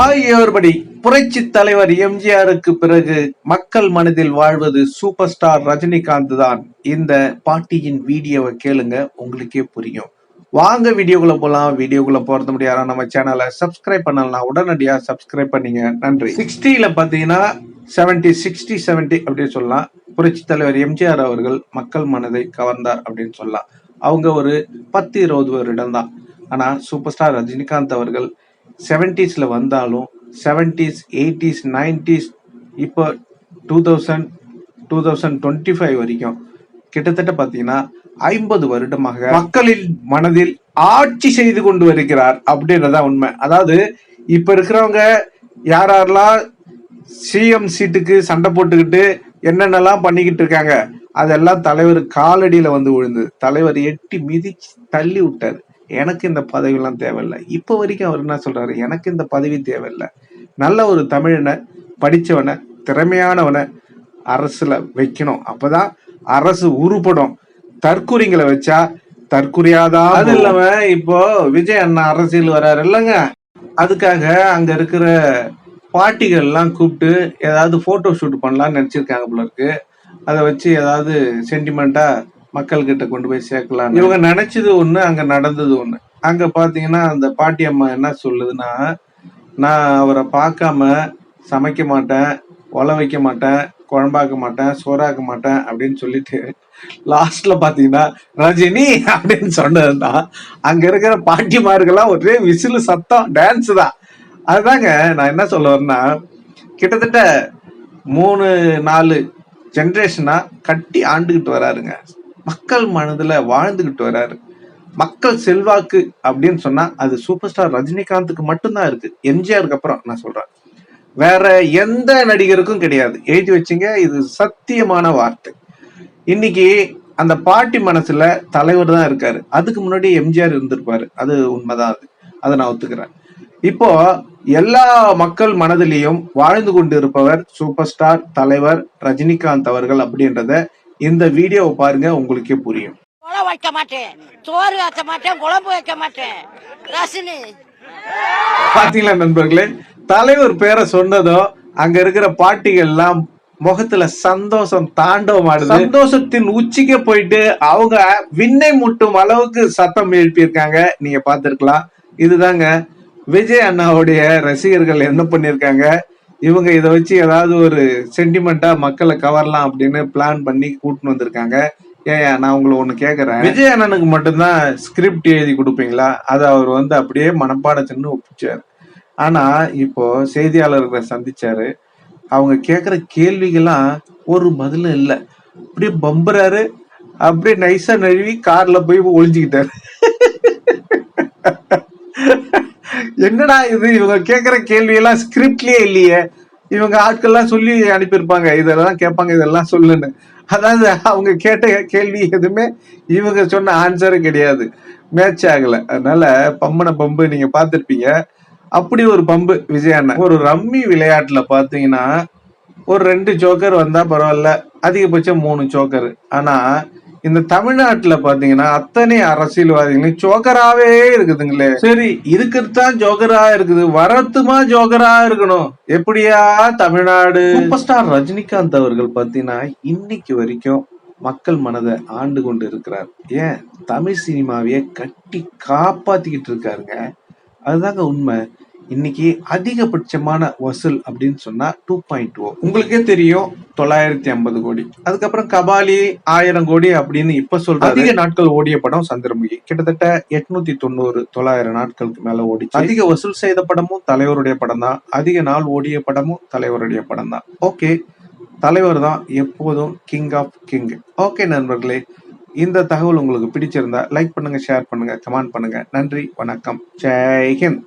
ஆகியோர்படி புரட்சி தலைவர் எம்ஜிஆருக்கு பிறகு மக்கள் மனதில் வாழ்வது சூப்பர் ஸ்டார் ரஜினிகாந்த் தான். இந்த பாட்டியின் வீடியோவை கேளுங்க உங்களுக்கே புரியும். வாங்க வீடியோக்குள்ள போலாம். வீடியோக்குள்ள போறது முடியாது நம்ம சேனலை சப்ஸ்கிரைப் பண்ணலாம் உடனடியா சப்ஸ்கிரைப் பண்ணீங்க. நன்றி. சிக்ஸ்டியில பாத்தீங்கன்னா செவன்டி சிக்ஸ்டி செவன்டி அப்படின்னு சொல்லலாம். புரட்சி தலைவர் எம்ஜிஆர் அவர்கள் மக்கள் மனதை கவர்ந்தார் அப்படின்னு சொல்லலாம். அவங்க ஒரு பத்து இருபது வருடம் தான் ஆனா சூப்பர் ஸ்டார் ரஜினிகாந்த் அவர்கள் செவன்டிஸில் வந்தாலும் செவன்டிஸ் எயிட்டிஸ் நைன்டிஸ் இப்போ two thousand two thousand twenty five வரைக்கும் கிட்டத்தட்ட பார்த்தீங்கன்னா ஐம்பது வருடமாக மக்களின் மனதில் ஆட்சி செய்து கொண்டு வருகிறார் அப்படின்றதான் உண்மை. அதாவது இப்ப இருக்கிறவங்க யார் யாரெல்லாம் சிஎம் சீட்டுக்கு சண்டை போட்டுக்கிட்டு என்னென்னலாம் பண்ணிக்கிட்டு இருக்காங்க அதெல்லாம் தலைவர் காலடியில வந்து விழுந்தது தலைவர் எட்டி மிதிச்சு தள்ளி விட்டாரு. எனக்கு இந்த பதவியெல்லாம் தேவையில்லை. இப்போ வரைக்கும் அவர் என்ன சொல்றாரு? எனக்கு இந்த பதவி தேவையில்லை. நல்ல ஒரு தமிழனை படிச்சவனை திறமையானவனை அரசுல வைக்கணும். அப்பதான் அரசு உருப்படும். தற்குறிங்களை வச்சா தற்குறியாதான் அது இல்லாம இப்போ விஜய் அண்ணா அரசியல் வராரு இல்லைங்க. அதுக்காக அங்க இருக்கிற பாட்டிகள் எல்லாம் கூப்பிட்டு ஏதாவது போட்டோ ஷூட் பண்ணலாம்னு நினைச்சிருக்காங்க போல இருக்கு. அதை வச்சு ஏதாவது சென்டிமெண்டா மக்கள்கிட்ட கொண்டு போய் சேர்க்கலாம் இவங்க நினைச்சது ஒண்ணு அங்க நடந்தது ஒண்ணு. அங்க பாத்தீங்கன்னா அந்த பாட்டி அம்மா என்ன சொல்லுதுன்னா நான் அவரை பார்க்காம சமைக்க மாட்டேன் ஒல வைக்க மாட்டேன் குழம்பாக்க மாட்டேன் சோறாக்க மாட்டேன் அப்படின்னு சொல்லிட்டு லாஸ்ட்ல பாத்தீங்கன்னா ரஜினி அப்படின்னு சொன்னதுன்னா அங்க இருக்கிற பாட்டிமார்கள்லாம் ஒரே விசிலு சத்தம் டான்ஸ் தான். அதுதாங்க நான் என்ன சொல்ல வரேன்னா கிட்டத்தட்ட மூணு நாலு ஜென்ரேஷனா கட்டி ஆண்டுகிட்டு வராருங்க. மக்கள் மனதுல வாழ்ந்துகிட்டு வராரு. மக்கள் செல்வாக்கு அப்படின்னு சொன்னா அது சூப்பர் ஸ்டார் ரஜினிகாந்துக்கு மட்டும்தான் இருக்கு. எம்ஜிஆருக்கு அப்புறம் நான் சொல்றேன். வேற எந்த நடிகருக்கும் கிடையாது. எழுதி வச்சுங்க இது சத்தியமான வார்த்தை. இன்னைக்கு அந்த பாட்டி மனசுல தலைவர் தான் இருக்காரு. அதுக்கு முன்னாடி எம்ஜிஆர் இருந்திருப்பாரு. அது உண்மைதான் அது. அதை நான் ஒத்துக்கிறேன். இப்போ எல்லா மக்கள் மனதிலையும் வாழ்ந்து கொண்டு இருப்பவர் சூப்பர் ஸ்டார் தலைவர் ரஜினிகாந்த் அவர்கள் அப்படின்றத இந்த வீடியோவை பாருங்க உங்களுக்கே புரியும். குழம்பு வைக்க மாட்டேன். சோறு வைக்க மாட்டேன் குழம்பு வைக்க மாட்டேன். ரசினி. பாத்தீங்களா நண்பர்களே தலைவர் பேரை சொன்னதும் அங்க இருக்கிற பாட்டிகள் எல்லாம் முகத்துல சந்தோஷம் தாண்டவம் ஆடுது. சந்தோஷத்தின் உச்சிக்கு போயிட்டு அவங்க விண்ணை முட்டும் அளவுக்கு சத்தம் எழுப்பியிருக்காங்க. நீங்க பார்த்திருக்கலாம். இதுதாங்க விஜய் அண்ணாவுடைய ரசிகர்கள் என்ன பண்ணிருக்காங்க இவங்க இதை வச்சு ஏதாவது ஒரு சென்டிமெண்டா மக்களை கவரலாம் அப்படின்னு பிளான் பண்ணி கூட்டின்னு வந்திருக்காங்க. ஏயா நான் உங்களை ஒண்ணு கேக்குறேன். விஜய் அண்ணனுக்கு மட்டும்தான் ஸ்கிரிப்ட் எழுதி கொடுப்பீங்களா? அதை அவர் வந்து அப்படியே மனப்பாடத்துன்னு ஒப்பிச்சார். ஆனா இப்போ செய்தியாளர்களை சந்திச்சாரு. அவங்க கேக்குற கேள்விகள்லாம் ஒரு பதிலும் இல்லை. அப்படியே பம்புறாரு. அப்படியே நைஸா நழுவி கார்ல போய் ஒழிஞ்சுக்கிட்டாரு என்னடா இது? இவங்க கேக்குற கேள்வி எல்லாம் ஸ்கிரிப்ட்லயே இல்லையே. இவங்க ஆட்கள்லாம் சொல்லி அனுப்பியிருப்பாங்க. இதெல்லாம் கேட்பாங்க இதெல்லாம் சொல்லுன்னு. அதாவது அவங்க கேட்ட கேள்வி எதுவுமே இவங்க சொன்ன ஆன்சரும் கிடையாது. மேட்ச் ஆகல. அதனால பம்பன பம்பு நீங்க பார்த்துருப்பீங்க. அப்படி ஒரு பம்பு விஜய் அண்ணன் ஒரு ரம்மி விளையாட்டுல பாத்தீங்கன்னா ஒரு ரெண்டு ஜோக்கர் வந்தா பரவாயில்ல. அதிகபட்சம் மூணு ஜோக்கர். ஆனா இந்த தமிழ்நாட்டுல பாத்தீங்கன்னா அத்தனை அரசியல்வாதிகளும் ஜோக்கராவே இருக்குதுங்களே. சரி. இருக்கிறது தான் ஜோக்கரா இருக்குது. வரத்துமா ஜோக்கரா இருக்கணும். எப்படியா தமிழ்நாடு? சூப்பர் ஸ்டார் ரஜினிகாந்த் அவர்கள் பாத்தீங்கன்னா இன்னைக்கு வரைக்கும் மக்கள் மனதை ஆண்டு கொண்டு இருக்கிறார். ஏன்? தமிழ் சினிமாவையே கட்டி காப்பாத்திக்கிட்டு இருக்காருங்க. அதுதாங்க உண்மை. இன்னைக்கு அதிகபட்சமான வசூல் அப்படின்னு சொன்னா டூ பாயிண்ட் ஓ உங்களுக்கே தெரியும். தொள்ளாயிரத்தி ஐம்பது கோடி. அதுக்கப்புறம் கபாலி ஆயிரம் கோடி அப்படின்னு இப்ப சொல்ற அதிக நாட்கள் ஓடிய படம் சந்திரமுகி. கிட்டத்தட்ட எட்நூத்தி தொண்ணூறு தொள்ளாயிரம் நாட்களுக்கு மேல ஓடிச்சு. அதிக வசூல் செய்த படமும் தலைவருடைய படம் தான் அதிக நாள் ஓடிய படமும் தலைவருடைய படம் தான் ஓகே தலைவர் தான் எப்போதும் கிங் ஆஃப் கிங் ஓகே நண்பர்களே இந்த தகவல் உங்களுக்கு பிடிச்சிருந்தா லைக் பண்ணுங்க ஷேர் பண்ணுங்க கமெண்ட் பண்ணுங்க. நன்றி வணக்கம். ஜெய் ஹிந்த்.